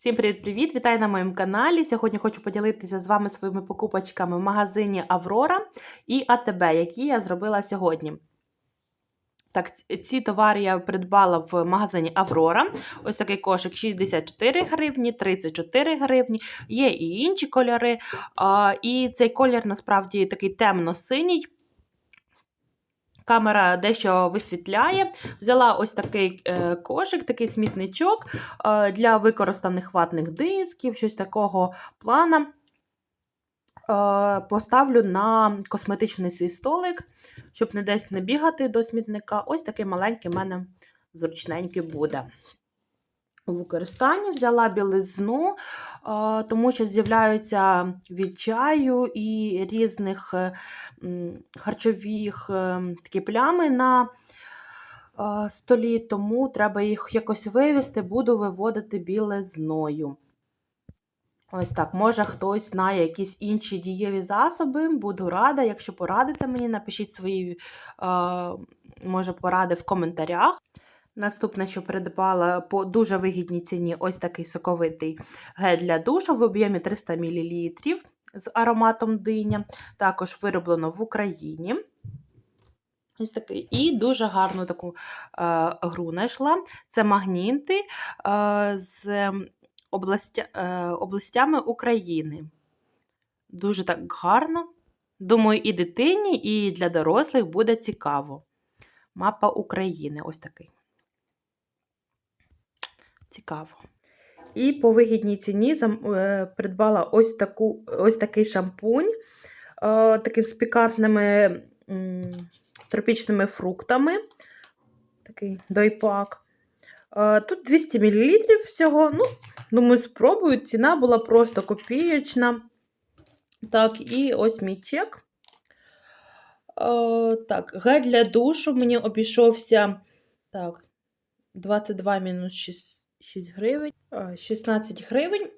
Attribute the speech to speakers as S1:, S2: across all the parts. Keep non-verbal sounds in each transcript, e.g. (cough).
S1: Всім привіт-привіт! Вітаю на моєму каналі. Сьогодні хочу поділитися з вами своїми покупочками в магазині Аврора і АТБ, які я зробила сьогодні. Так, ці- товари я придбала в магазині Аврора. Ось такий кошик 64 гривні, 34 гривні. Є і інші кольори. І цей колір насправді такий темно-синій. Камера дещо висвітляє. Взяла ось такий е, кошик, такий смітничок е, для використаних ватних дисків, щось такого плана. Е, поставлю на косметичний свій столик, щоб не десь не бігати до смітника. Ось такий маленький в мене зручненький буде. У використанні взяла білизну, тому що з'являються від чаю і різних е, харчових е, такі плями на столі, тому треба їх якось вивести, буду виводити білизною. Ось так, може хтось знає якісь інші дієві засоби. Буду рада, якщо порадите мені, напишіть свої, може, поради в коментарях. Наступне, що придбала по дуже вигідній ціні, ось такий соковитий гель для душу в об'ємі 300 мл з ароматом диня. Також вироблено в Україні. Ось такий. І дуже гарну таку е, гру знайшла. Це магніти е, з областя, е, областями України. Дуже так гарно. Думаю, і дитині, і для дорослих буде цікаво. Мапа України. Ось такий. Цікаво. І по вигідній ціні е, придбала ось, таку, ось такий шампунь, е, такий з пікантними тропічними фруктами. Такий дойпак. Е, Тут 200 мл всього. Ну, думаю, спробую. Ціна була просто копієчна. Так, і ось мій чек. Так, гель для душу мені обійшовся так, 22 мінус 6, 6 гривень, е, 16 гривень.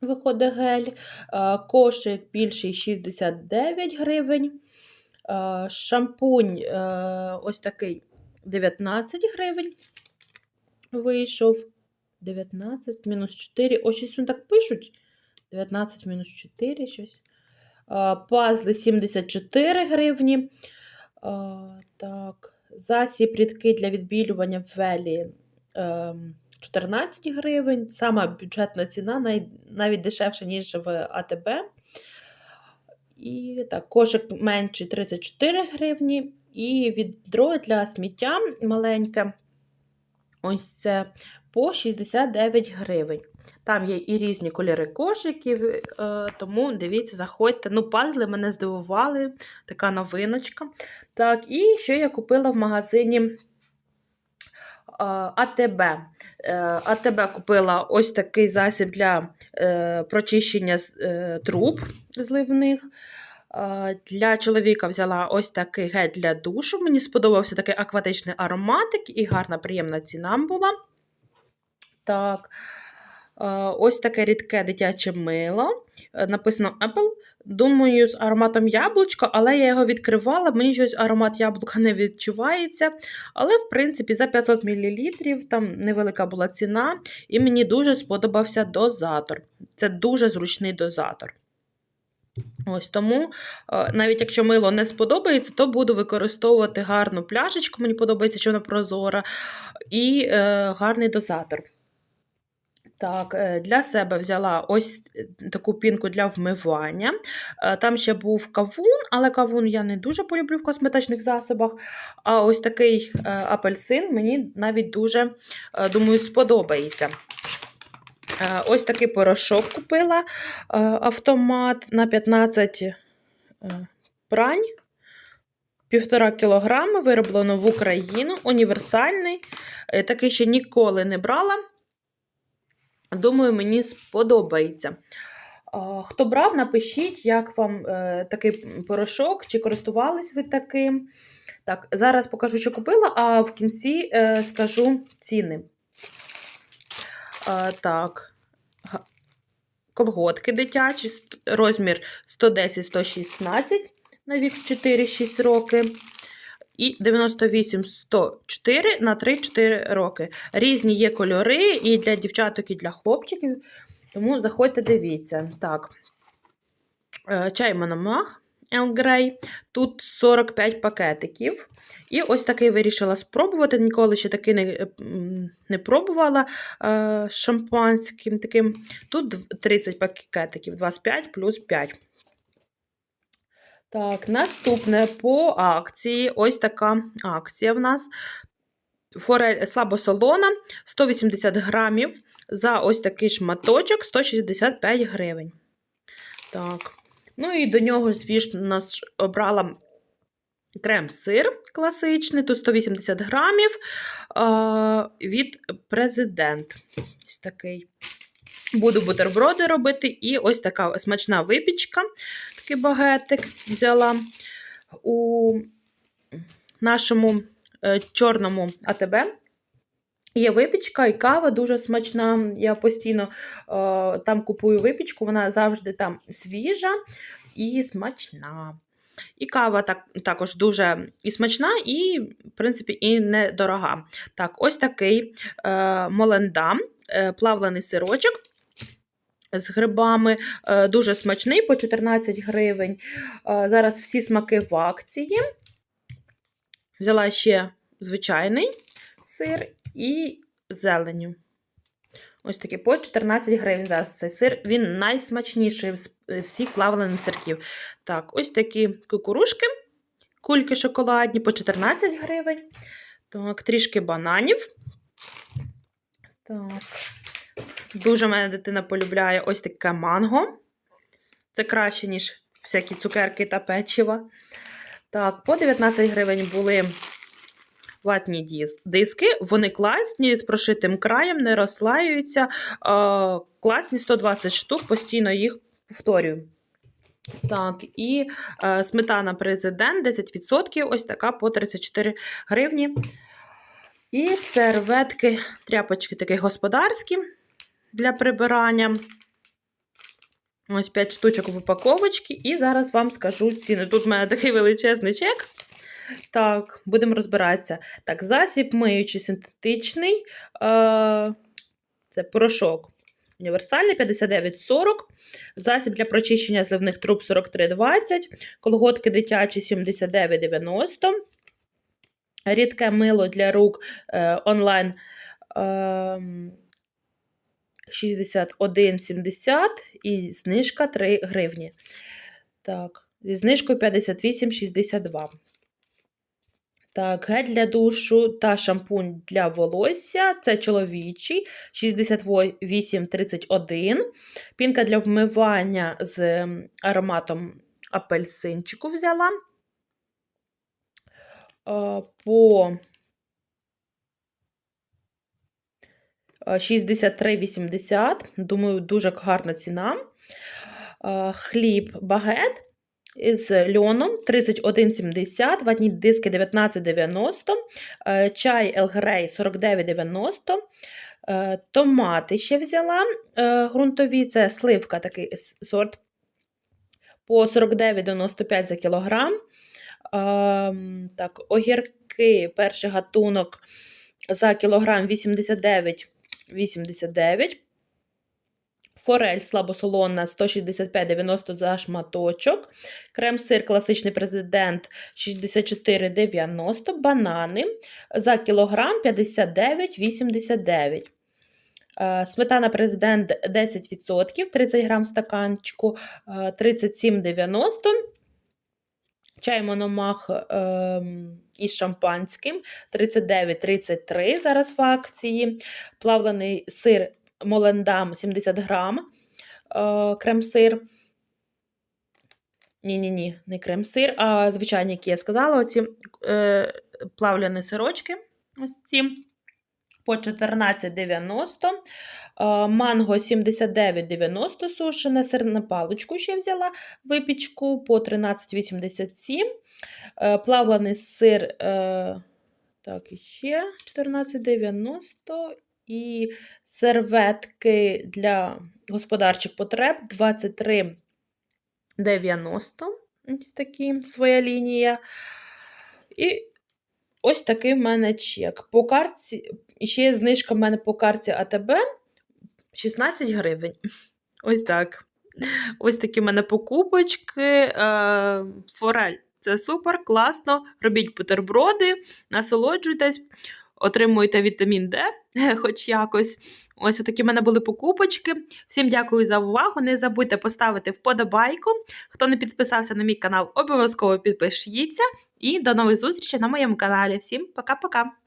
S1: Виходить гель. Кошик більший 69 гривень. Шампунь е, ось такий 19 гривень. Вийшов 19 мінус 4. Ось щось вони так пишуть. 19 мінус 4 щось. Пазли 74 гривні. Так, засіб рідкий для відбілювання в велі ем, 14 гривень. Сама бюджетна ціна, навіть дешевша, ніж в АТБ. І так, кошик менший 34 гривні. І відро для сміття маленьке. Ось це по 69 гривень. Там є і різні кольори кошиків, е, тому дивіться, заходьте. Ну, пазли мене здивували, така новиночка. Так, і що я купила в магазині АТБ. Е, АТБ купила ось такий засіб для е, прочищення е, труб зливних. Е, Для чоловіка взяла ось такий гель для душу. Мені сподобався такий акватичний ароматик і гарна, приємна ціна була. Так, е, ось таке рідке дитяче мило. Е, Написано Apple. Думаю, з ароматом яблучка, але я його відкривала, мені щось аромат яблука не відчувається. Але, в принципі, за 500 мл там невелика була ціна, і мені дуже сподобався дозатор. Це дуже зручний дозатор. Ось тому, е, навіть якщо мило не сподобається, то буду використовувати гарну пляшечку. Мені подобається, що вона прозора, і е, гарний дозатор. Так, е, для себе взяла ось е, таку пінку для вмивання. Е, Там ще був кавун, але кавун я не дуже полюблю в косметичних засобах. А ось такий апельсин мені навіть дуже, думаю, сподобається. Ось такий порошок купила автомат на 15 е, прань. Півтора кілограми, вироблено в Україну, універсальний. Такий ще ніколи не брала. Думаю, мені сподобається. Хто брав, напишіть, як вам е, такий порошок, чи користувались ви таким. Так, зараз покажу, що купила, а в кінці е, скажу ціни. Так, колготки дитячі, розмір 110-116 на вік 4-6 роки. І 98 104 на 3-4 роки. Різні є кольори і для дівчаток, і для хлопчиків. Тому заходьте, дивіться. Так. Е, Чай Мономах Earl Grey. Тут 45 пакетиків. І ось такий вирішила спробувати. Ніколи ще такий не, не пробувала е, шампанським таким. Тут 30 пакетиків, 25 плюс 5. Так, наступне по акції. Ось така акція в нас. Форель слабосолона 180 грамів за ось такий шматочок 165 гривень. Так. Ну і до нього, звісно, нас обрала крем-сир класичний, тут 180 грамів від президент. Ось такий. Буду бутерброди робити. І ось така смачна випічка. Такий багетик взяла у нашому е, чорному АТБ. Є випічка і кава дуже смачна. Я постійно е, там купую випічку, вона завжди там свіжа і смачна. І кава так, також дуже і смачна, і, в принципі, і недорога. Так, ось такий е, молендам, е, плавлений сирочок з грибами, е, дуже смачний по 14 гривень. Е, зараз всі смаки в акції. Взяла ще звичайний сир і зеленю. Ось такий по 14 гривень зараз цей сир. Він найсмачніший з е, всіх плавлених сирків. Так, ось такі кукурушки, кульки шоколадні по 14 гривень. Так, трішки бананів. Так. Дуже мене дитина полюбляє ось таке манго. Це краще, ніж всякі цукерки та печива. Так, по 19 гривень були ватні диски. Вони класні, з прошитим краєм, не розслаюються. Класні 120 штук, постійно їх повторюю. Так, і е, сметана президент 10%, ось така по 34 гривні. І серветки, тряпочки такі господарські для прибирання. Ось 5 штучок в упаковочці. І зараз вам скажу ціни. Тут в мене такий величезний чек. Так, будемо розбиратися. Так, засіб миючий синтетичний. Е, це порошок. Універсальний 59,40. Засіб для прочищення зливних труб 43,20. Колготки дитячі 79,90. Рідке мило для рук е, онлайн. Е, 61,70 і знижка 3 гривні. Так, зі знижкою 58,62. Так, гель для душу та шампунь для волосся. Це чоловічий 68,31. Пінка для вмивання з ем, ароматом апельсинчику взяла. По 63,80. Думаю, дуже гарна ціна. Е, Хліб багет з льоном 31,70, ватні диски 19,90, е, чай Grey 49,90, е, томати ще взяла ґрунтові, це сливка такий сорт по 49,95 за кілограм. Ем, Так, огірки, перший гатунок за кілограм 89,89. Форель слабосолонна 165,90 за шматочок. Крем-сир класичний президент 64,90. Банани за кілограм 59,89. Е, Сметана президент 10%, 30 грам стаканчику, е, 37,90. Чай Мономах ем, із шампанським 39,33 зараз в акції. Плавлений сир Молендам 70 грам. Е, крем-сир. Ні-ні-ні, не крем-сир, а звичайні, які я сказала, оці е, плавлені сирочки. Ось ці по 14,90. Е, Манго 79,90 сушене, сир на паличку ще взяла випічку по 13,87. Е, Плавлений сир, е, так, іще 14,90. І серветки для господарчих потреб 23,90. Ось такі своя лінія. І ось такий в мене чек. По картці, ще є знижка в мене по карті АТБ 16 гривень. (laughs) Ось так. Ось такі в мене покупочки. Е, форель. Це супер, класно. Робіть бутерброди, насолоджуйтесь, отримуйте вітамін Д, (laughs) хоч якось. Ось такі в мене були покупочки. Всім дякую за увагу. Не забудьте поставити вподобайку. Хто не підписався на мій канал, обов'язково підпишіться. І до нових зустрічей на моєму каналі. Всім пока-пока!